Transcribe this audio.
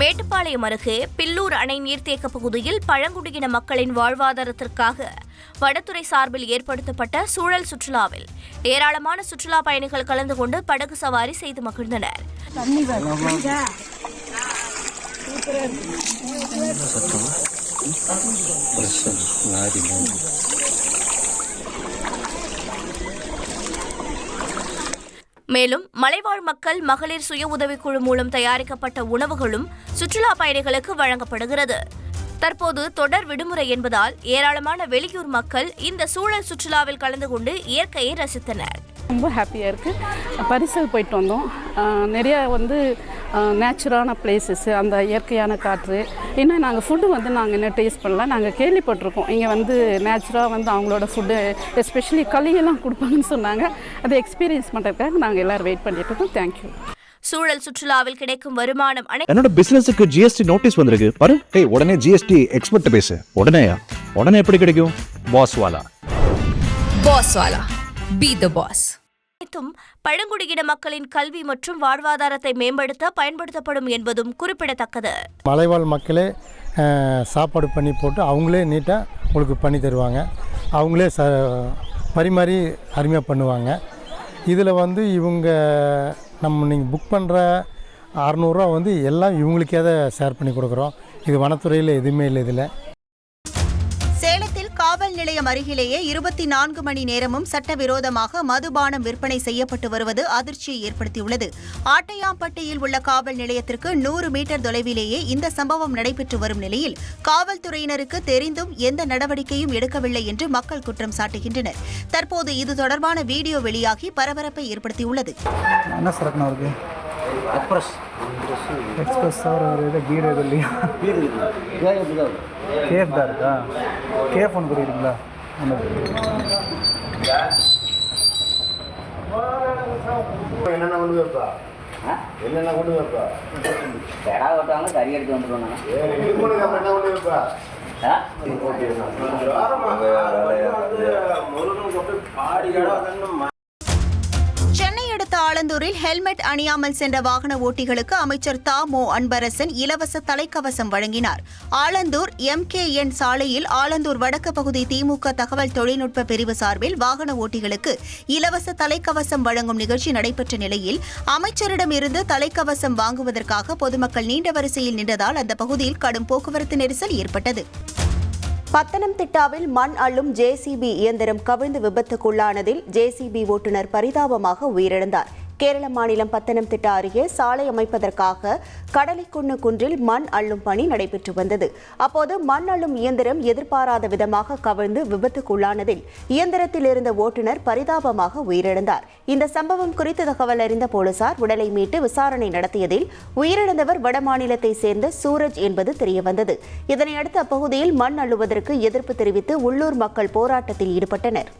மேட்டுப்பாளையம் அருகே பில்லூர் அணை நீர்த்தேக்க பகுதியில் பழங்குடியின மக்களின் வாழ்வாதாரத்திற்காக வனத்துறை சார்பில் ஏற்படுத்தப்பட்ட சூழல் சுற்றுலாவில் ஏராளமான சுற்றுலா பயணிகள் கலந்து கொண்டு படகு சவாரி செய்து மகிழ்ந்தனர். மேலும் மலைவாழ் மக்கள் மகளிர் சுய உதவிக்குழு மூலம் தயாரிக்கப்பட்ட உணவுகளும் சுற்றுலா பயணிகளுக்கு வழங்கப்படுகிறது. தற்போது தொடர் விடுமுறை என்பதால் ஏராளமான வெளியூர் மக்கள் இந்த சூழல் சுற்றுலாவில் கலந்து கொண்டு இயற்கையை ரசித்தனர். ரொம்ப ஹாப்பியாக இருக்குது பரிசல் போயிட்டு வந்தோம். நிறைய வந்து நேச்சுரான பிளேசஸ்ஸு அந்த இயற்கையான காற்று. இன்னும் நாங்கள் ஃபுட்டு வந்து நாங்கள் இன்னும் டேஸ்ட் பண்ணல. நாங்கள் கேள்விப்பட்டிருக்கோம். இங்கே வந்து நேச்சுராக வந்து அவங்களோட ஃபுட்டு எஸ்பெஷலி களியெல்லாம் கொடுப்பாங்கன்னு சொன்னாங்க. அதை எக்ஸ்பீரியன்ஸ் பண்ணுறதுக்காக நாங்கள் எல்லோரும் வெயிட் பண்ணிட்டு இருக்கோம். தேங்க்யூ சூழல் சுற்றுலாவில் கிடைக்கும் வருமானம் அனை என்னோட பிசினஸுக்கு ஜிஎஸ்டி நோட்டீஸ் வந்திருக்கு. பாரு ஏய் உடனே ஜிஎஸ்டி எக்ஸ்பர்ட் பேசு. உடனேயா? உடனே எப்படி கிடைக்கும்? பாஸ் வாலா. Be the boss. அனைத்தும் பழங்குடியின மக்களின் கல்வி மற்றும் வாழ்வாதாரத்தை மேம்படுத்த பயன்படுத்தப்படும் என்பதும் குறிப்பிடத்தக்கது. மலைவாழ் மக்களே சாப்பாடு பண்ணி போட்டு அவங்களே நீட்டாக உங்களுக்கு பண்ணி தருவாங்க. அவங்களே ச பரிமாறி அருமையாக பண்ணுவாங்க. இதில் வந்து இவங்க நம்ம நீங்கள் புக் பண்ணுற அறநூறுரூவா வந்து எல்லாம் இவங்களுக்கே தான் ஷேர் பண்ணி கொடுக்குறோம். இது வனத்துறையில் எதுவுமே இல்லை இதில். சேலத்தில் காவல் நிலையம் அருகிலேயே இருபத்தி நான்கு மணி நேரமும் சட்டவிரோதமாக மதுபானம் விற்பனை செய்யப்பட்டு வருவது அதிர்ச்சியை ஏற்படுத்தியுள்ளது. ஆட்டையாம்பட்டியில் உள்ள காவல் நிலையத்திற்கு நூறு மீட்டர் தொலைவிலேயே இந்த சம்பவம் நடைபெற்று வரும் நிலையில் காவல்துறையினருக்கு தெரிந்தும் எந்த நடவடிக்கையும் எடுக்கவில்லை என்று மக்கள் குற்றம் சாட்டுகின்றனர். தற்போது இது தொடர்பான வீடியோ வெளியாகி பரபரப்பை ஏற்படுத்தியுள்ளது. எக்ஸ்பிரஸ் எக்ஸ்பிரஸ் சார் கேஃப் தான் இருக்கா? கேஃப் ஒன்று கொடுக்குறீங்களா? என்னென்ன கொண்டு வைப்பா என்னென்ன கொண்டு வைப்பா கிடா வெட்டுவாங்க கறி எடுத்து வந்துடுவோம் என்ன கொண்டு வைப்பா ஆலந்தூரில் ஹெல்மெட் அணியாமல் சென்ற வாகன ஓட்டிகளுக்கு அமைச்சர் தா. மோ. அன்பரசன் இலவச தலைக்கவசம் வழங்கினார். ஆலந்தூர் என். சாலையில் ஆலந்தூர் வடக்கு பகுதி திமுக தகவல் தொழில்நுட்ப பிரிவு சார்பில் வாகன ஓட்டிகளுக்கு இலவச தலைக்கவசம் வழங்கும் நிகழ்ச்சி நடைபெற்ற நிலையில் அமைச்சரிடம் இருந்து தலைக்கவசம் வாங்குவதற்காக பொதுமக்கள் நீண்ட வரிசையில் நின்றதால் அந்த பகுதியில் கடும் போக்குவரத்து நெரிசல் ஏற்பட்டது. பத்தனம்திட்டாவில் மண் அள்ளும் ஜேசிபி இயந்திரம் கவிழ்ந்து விபத்துக்குள்ளானதில் ஜேசிபி ஓட்டுநர் பரிதாபமாக உயிரிழந்தார். கேரள மாநிலம் பத்தனம்திட்டா அருகே சாலை அமைப்பதற்காக கடலைக்குன்னு குன்றில் மண் அள்ளும் பணி நடைபெற்று வந்தது. அப்போது மண் அள்ளும் இயந்திரம் எதிர்பாராத விதமாக கவிழ்ந்து விபத்துக்குள்ளானதில் இயந்திரத்தில் இருந்த ஓட்டுநர் பரிதாபமாக உயிரிழந்தார். இந்த சம்பவம் குறித்து தகவல் அறிந்த போலீசார் உடலை மீட்டு விசாரணை நடத்தியதில் உயிரிழந்தவர் வடமாநிலத்தை சேர்ந்த சூரஜ் என்பது தெரியவந்தது. இதனையடுத்து அப்பகுதியில் மண் அள்ளுவதற்கு எதிர்ப்பு தெரிவித்து உள்ளூர் மக்கள் போராட்டத்தில் ஈடுபட்டனர்.